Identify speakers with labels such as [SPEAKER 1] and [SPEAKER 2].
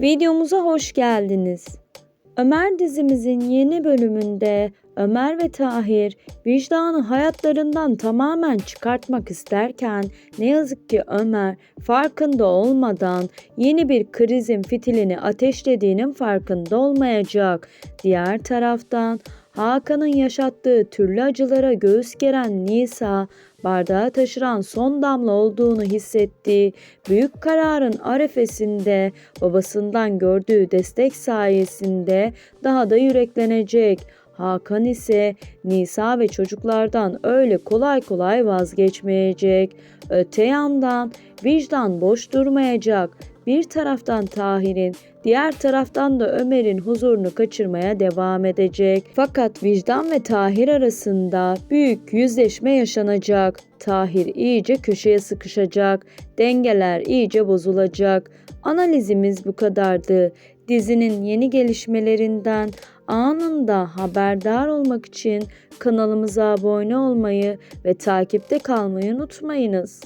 [SPEAKER 1] Videomuza hoş geldiniz. Ömer dizimizin yeni bölümünde Ömer ve Tahir vicdanı hayatlarından tamamen çıkartmak isterken ne yazık ki Ömer farkında olmadan yeni bir krizin fitilini ateşlediğinin farkında olmayacak. Diğer taraftan Hakan'ın yaşattığı türlü acılara göğüs geren Nisa, bardağı taşıran son damla olduğunu hissettiği büyük kararın arefesinde babasından gördüğü destek sayesinde daha da yüreklenecek. Hakan ise Nisa ve çocuklardan öyle kolay kolay vazgeçmeyecek. Öte yandan vicdan boş durmayacak. Bir taraftan Tahir'in, diğer taraftan da Ömer'in huzurunu kaçırmaya devam edecek. Fakat vicdan ve Tahir arasında büyük yüzleşme yaşanacak. Tahir iyice köşeye sıkışacak. Dengeler iyice bozulacak. Analizimiz bu kadardı. Dizinin yeni gelişmelerinden anında haberdar olmak için kanalımıza abone olmayı ve takipte kalmayı unutmayınız.